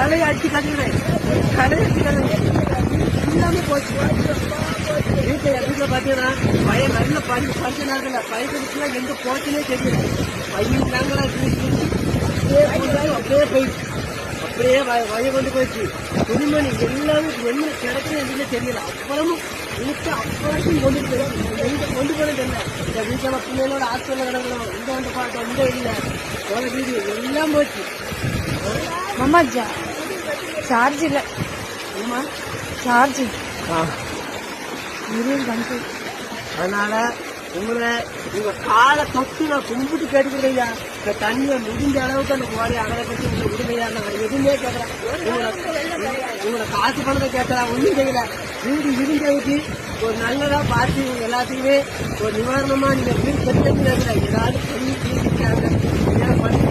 தலையை அடிச்சு கட்டுறேன் தலையை அடிச்சு கட்டுறேன் எல்லாமே போச்சு வீட்டில் எதுக்கு பார்த்தீங்கன்னா பையன் நல்ல பஞ்சு பஞ்சு நேரத்தில் பையனுக்குலாம் எங்க போச்சுன்னே தெரியல பையன் நாங்களா அப்படியே போயிடுச்சு அப்படியே வய கொண்டு போயிடுச்சு துணிமணி எல்லாமே என்ன கிடக்குன்னு எதுவுமே தெரியல அப்புறமும் வீட்டை அப்புறத்தையும் கொண்டு போயிடுச்சு கொண்டு போனது என்ன இந்த வீட்டில் பிள்ளைகளோட ஹாஸ்பிட்டல் கிடக்கணும் இந்த வந்து பார்த்தோம் இந்த இல்லை போன வீடு எல்லாம் போச்சு மம்மாஜா சார்ஜ் இல்லை. சார்ஜ் அதனால உங்களை உங்க காலை தொட்டு நான் கும்பிட்டு கேட்டுக்கிறேயா இந்த தண்ணியை முடிஞ்ச அளவுக்கு அந்த கோடி அகலை பற்றி உங்களுக்கு விடுமையா நான் எதுவுமே கேட்கறேன். உங்களை காசு பணத்தை கேட்கலாம் ஒன்றும் செய்யல. வீடு இடிஞ்சதுக்கு ஒரு நல்லதா பார்த்து இவங்க எல்லாத்துக்குமே ஒரு நிவாரணமா நீங்க வீடு கட்டுறது ஏதாவது பண்ணி தீர்த்துக்கிறாங்க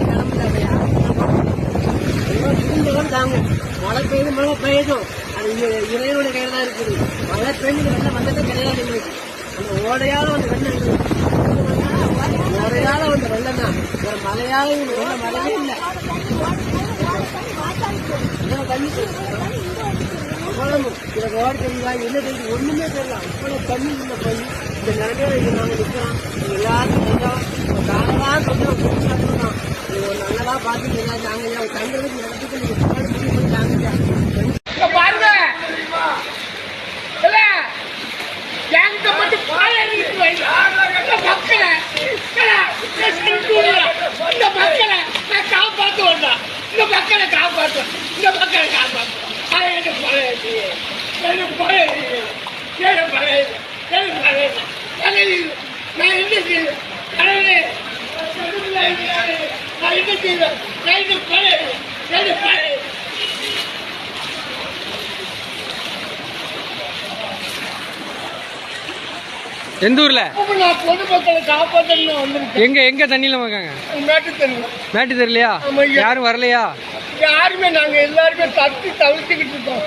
பெய்யுது அது இறைவனுடைய கையில தான் இருக்குது. மழை பெஞ்சு வெள்ளம் வந்ததே கிடையாது எங்களுக்கு. அந்த ஓடையால வந்து வெள்ளம் ஓடையால வந்து வெள்ளம் தான். ஒரு மலையால வெள்ள மழையே இல்லை. இவ்வளவு தண்ணி. தெரியுதா என்ன தெரியுது ஒண்ணுமே தெரியல. தண்ணி இந்த போய் இந்த நிலைமையில இங்க நாங்க நிற்கிறோம் எல்லாரும் கொஞ்சம் நாங்களாம் கொஞ்சம் நல்லதா பாத்துக்கலாம் நாங்க என் தங்குறதுக்கு இடத்துக்கு நீங்க பாடு முடிவு பண்ணிட்டாங்க இங்க பாருங்க இல்ல என்கிட்ட மட்டும் பால் எழுதிட்டு வைங்க இந்த மக்களை இல்ல, இந்த செந்தூர்ல இந்த மக்களை நான் காப்பாத்து வந்தேன் இந்த மக்களை காப்பாத்து இந்த மக்களை காப்பாத்து அது எனக்கு பழையது எனக்கு பழையது எனக்கு பழையது எனக்கு பழையது எனக்கு நான் என்ன செய்வேன் கடவுளே நான் என்ன செய்வேன் நான் இது பழையது எனக்கு பழையது எந்த ஊர்ல? எங்க எங்க தண்ணியில இருக்காங்க? மேட்டு தெரியல மேட்டு தெரியலையா. யாரும் வரலையா? யாருமே நாங்க எல்லாருமே தட்டி தவிர்த்துக்கிட்டு இருக்கோம்.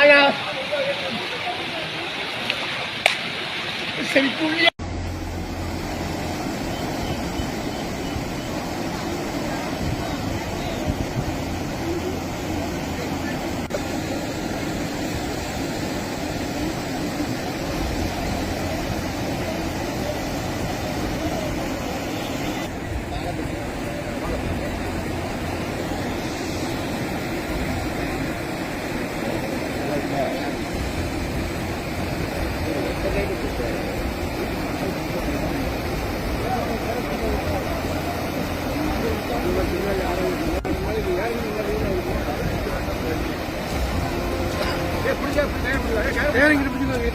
ஆனா el culiao. புள்ளி